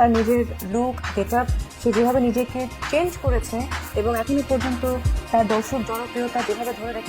তার নিজের look get up সে যেভাবে নিজেকে চেঞ্জ করেছে এবং এখনও পর্যন্ত তার দর্শক জনপ্রিয়তা যেভাবে ধরে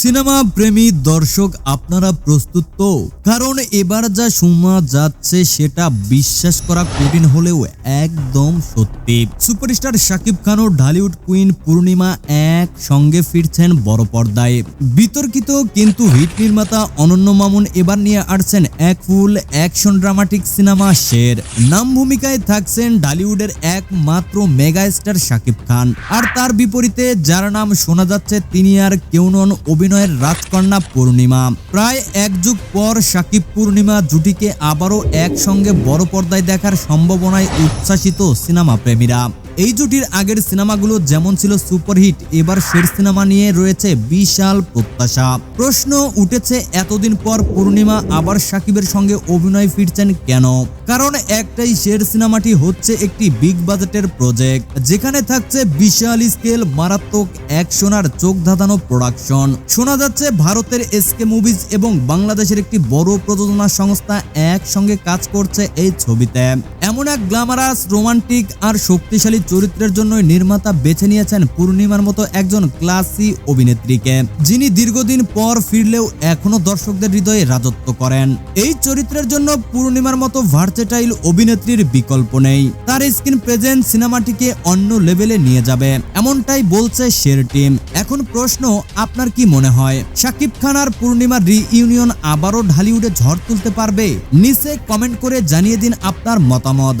সিনেমা প্রেমী দর্শক, আপনারা প্রস্তুত তো? কারণ এবার যা শোনা যাচ্ছে, সেটা বিশ্বাস করা কঠিন হলেও একদম সত্যি। সুপারস্টার শাকিব খান ও ঢালিউড কুইন পূর্ণিমা এক সঙ্গে ফিরছেন বড় পর্দায়। বিতর্কিত কিন্তু হিট নির্মাতা অনন্য মামুন এবার নিয়ে আসছেন এক full action dramatic cinema Sher নাম ভূমিকায় থাকছেন ঢালিউডের একমাত্র মেগা স্টার শাকিব খান। আর তার বিপরীতে যার নাম শোনা যাচ্ছে, তিনি আর কেউ নন অভিনয়ের রাজকন্যা পূর্ণিমা। প্রায় এক যুগ পর সাকিব পূর্ণিমা জুটিকে আবারও একসঙ্গে বড় পর্দায় দেখার সম্ভাবনায় উচ্ছ্বাসিত সিনেমা প্রেমীরা এই জুটির আগের সিনেমাগুলো যেমন ছিল সুপারহিট, এবার শের সিনেমা নিয়ে রয়েছে বিশাল প্রত্যাশা। প্রশ্ন উঠেছে, এতদিন পর পূর্ণিমা আবার সাকিবের সঙ্গে অভিনয় ফিরছেন কেন? কারণ একটাই শের সিনেমাটি হচ্ছে একটি বিগ বাজেটের প্রজেক্ট, যেখানে থাকছে বিশাল স্কেল, মারাত্মক অ্যাকশন আর চোখ ধাঁধানো প্রোডাকশন। শোনা যাচ্ছে, ভারতের এসকে মুভিজ এবং বাংলাদেশের একটি বড় প্রযোজনা সংস্থা একসঙ্গে কাজ করছে এই ছবিতে। এমন এক গ্ল্যামারাস রোমান্টিক আর শক্তিশালী চরিত্রের জন্য নির্মাতা বেছে নিয়েছেন পূর্ণিমার মতো একজন ক্লাসি অভিনেত্রীকে, যিনি দীর্ঘদিন পর ফিরলেও এখনও দর্শকদের হৃদয়ে রাজত্ব করেন। এই চরিত্রের জন্য পূর্ণিমার মতো ভার্চেটাইল অভিনেত্রীর বিকল্প নেই। তার স্ক্রিন প্রেজেন্স সিনেমাটিকে অন্য লেভেলে নিয়ে যাবে, এমনটাই বলছে শের টিম। এখন প্রশ্ন, আপনার কি মনে হয়? শাকিব খান আর পূর্ণিমার রিইউনিয়ন আবারও ঢালিউডে ঝড় তুলতে পারবে? নিচে কমেন্ট করে জানিয়ে দিন আপনার মতামত। محمود